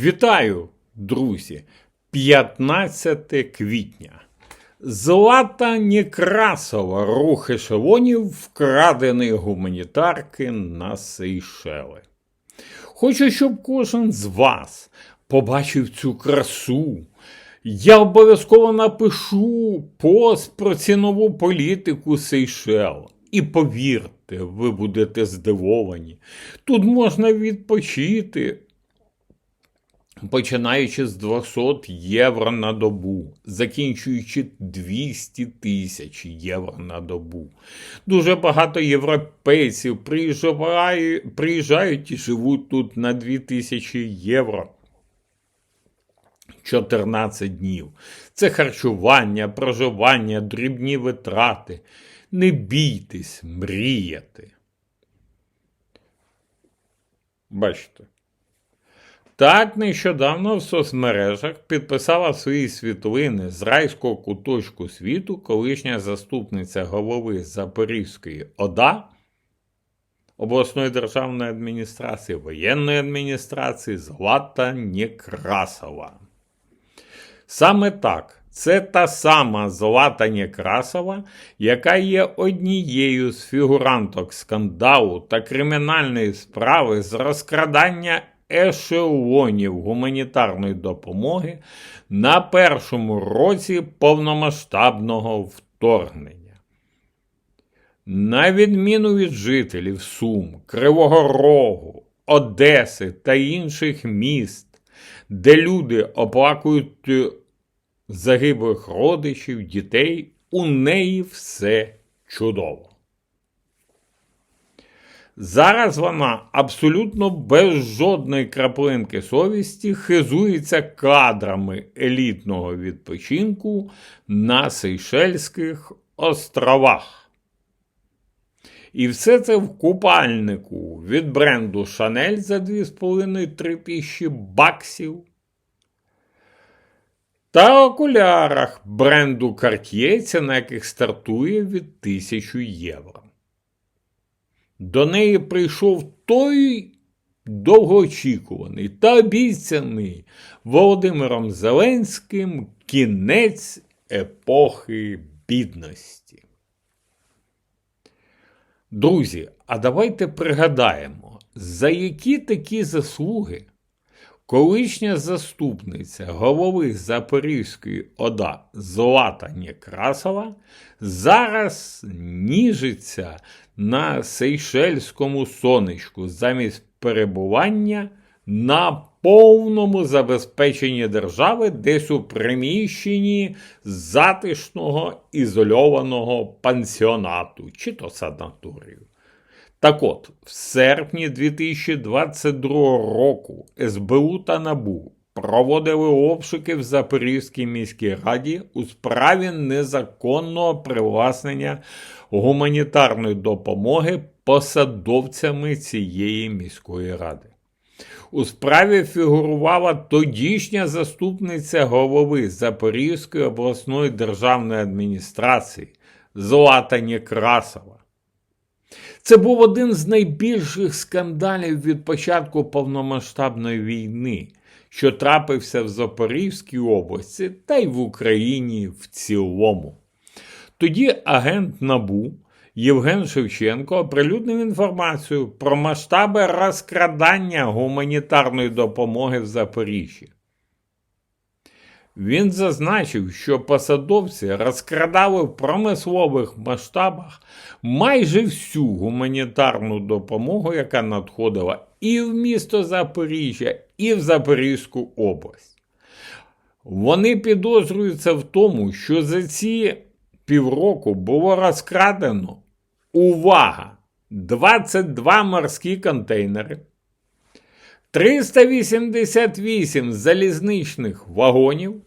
Вітаю, друзі! 15 квітня. Злата Некрасова рух ешелонів вкраденої гуманітарки на Сейшели. Хочу, щоб кожен з вас побачив цю красу. Я обов'язково напишу пост про цінову політику Сейшел. І повірте, ви будете здивовані. Тут можна відпочити, починаючи з 200 євро на добу, закінчуючи 200 тисяч євро на добу. Дуже багато європейців приїжджають, і живуть тут на 2000 євро. 14 днів. Це харчування, проживання, дрібні витрати. Не бійтесь мріяти. Бачите. Так нещодавно в соцмережах підписала свої світлини з райського куточку світу колишня заступниця голови Запорізької ОДА, обласної державної адміністрації, воєнної адміністрації Злата Некрасова. Саме так. Це та сама Злата Некрасова, яка є однією з фігуранток скандалу та кримінальної справи з розкрадання ешелонів гуманітарної допомоги на першому році повномасштабного вторгнення. На відміну від жителів Сум, Кривого Рогу, Одеси та інших міст, де люди оплакують загиблих родичів, дітей, у неї все чудово. Зараз вона абсолютно без жодної краплинки совісті хизується кадрами елітного відпочинку на Сейшельських островах. І все це в купальнику від бренду Шанель за 2,5-3 тисячі баксів та окулярах бренду Cartier, ціна яких стартує від 1000 євро. До неї прийшов той довгоочікуваний та обіцяний Володимиром Зеленським кінець епохи бідності. Друзі, а давайте пригадаємо, за які такі заслуги колишня заступниця голови Запорізької ОДА Злата Некрасова зараз ніжиться на Сейшельському сонечку замість перебування на повному забезпеченні держави десь у приміщенні затишного ізольованого пансіонату чи то санаторію. Так от, в серпні 2022 року СБУ та НАБУ проводили обшуки в Запорізькій міській раді у справі незаконного привласнення гуманітарної допомоги посадовцями цієї міської ради. У справі фігурувала тодішня заступниця голови Запорізької обласної державної адміністрації Злата Некрасова. Це був один з найбільших скандалів від початку повномасштабної війни, що трапився в Запорізькій області та й в Україні в цілому. Тоді агент Набу Євген Шевченко оприлюднив інформацію про масштаби розкрадання гуманітарної допомоги в Запоріжжі. Він зазначив, що посадовці розкрадали в промислових масштабах майже всю гуманітарну допомогу, яка надходила і в місто Запоріжжя, і в Запорізьку область. Вони підозрюються в тому, що за ці півроку було розкрадено увага! 22 морські контейнери. 388 залізничних вагонів,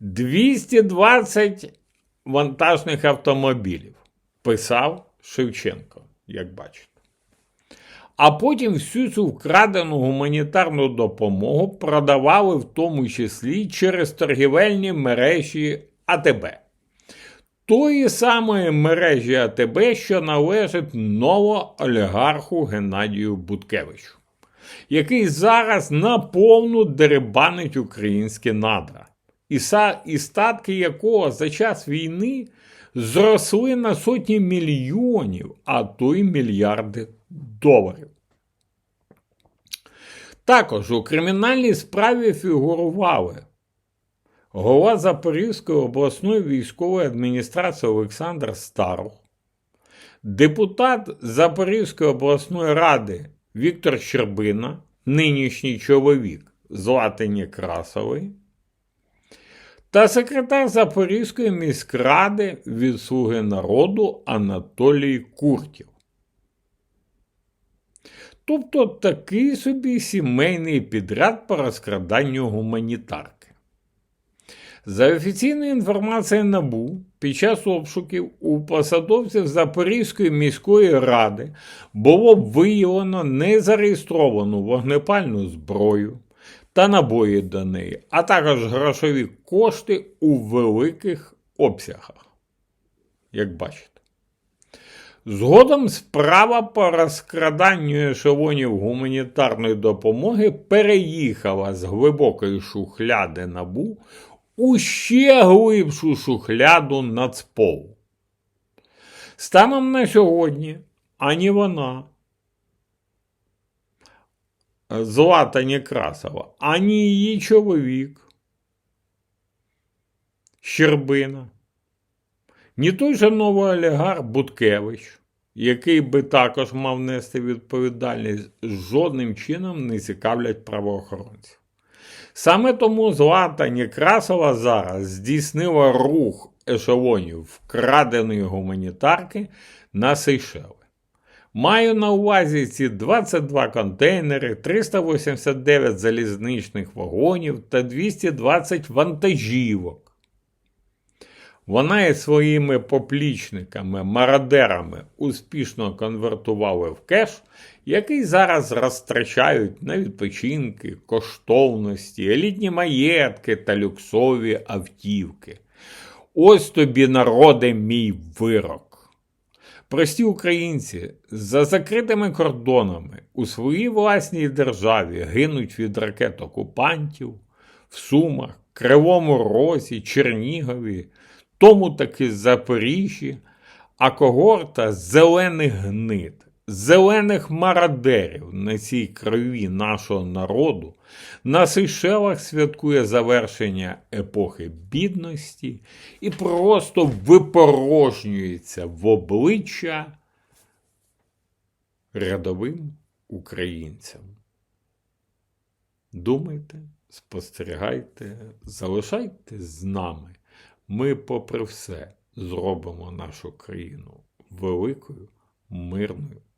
220 вантажних автомобілів. Писав Шевченко, як бачите. А потім всю цю вкрадену гуманітарну допомогу продавали в тому числі через торгівельні мережі АТБ. Тої самої мережі АТБ, що належить новоолігарху Геннадію Буткевичу. Який зараз наповну деребанить українські надра, і, са, і статки якого за час війни зросли на сотні мільйонів, а то й мільярди доларів. Також у кримінальній справі фігурували голова Запорізької обласної військової адміністрації Олександр Старух, депутат Запорізької обласної ради Віктор Щербина, нинішній чоловік Златині Красової, та секретар Запорізької міськради від Слуги народу Анатолій Куртів. Тобто такий собі сімейний підряд по розкраданню гуманітарки. За офіційною інформацією НАБУ, під час обшуків у посадовців Запорізької міської ради було виявлено незареєстровану вогнепальну зброю та набої до неї, а також грошові кошти у великих обсягах. Як бачите. Згодом справа по розкраданню ешелонів гуманітарної допомоги переїхала з глибокої шухляди набу у ще глибшу шухляду Нацполу. Станом на сьогодні ані вона, Злата Некрасова, ані її чоловік Щербина, ні той же новий олігарх Буткевич, який би також мав нести відповідальність, жодним чином не цікавлять правоохоронців. Саме тому Злата Некрасова зараз здійснила рух ешелонів вкраденої гуманітарки на Сейшели. Маю на увазі ці 22 контейнери, 389 залізничних вагонів та 220 вантажівок. Вона із своїми поплічниками, мародерами успішно конвертували в кеш, який зараз розтрачають на відпочинки, коштовності, елітні маєтки та люксові автівки. Ось тобі, народе, мій вирок. Прості українці за закритими кордонами у своїй власній державі гинуть від ракет окупантів в Сумах, Кривому Розі, Чернігові, тому таки Запоріжжі, а когорта зелених гнид, зелених мародерів на цій крові нашого народу на Сейшелах святкує завершення епохи бідності і просто випорожнюється в обличчя рядовим українцям. Думайте, спостерігайте, залишайтесь з нами. Ми, попри все, зробимо нашу країну великою, мирною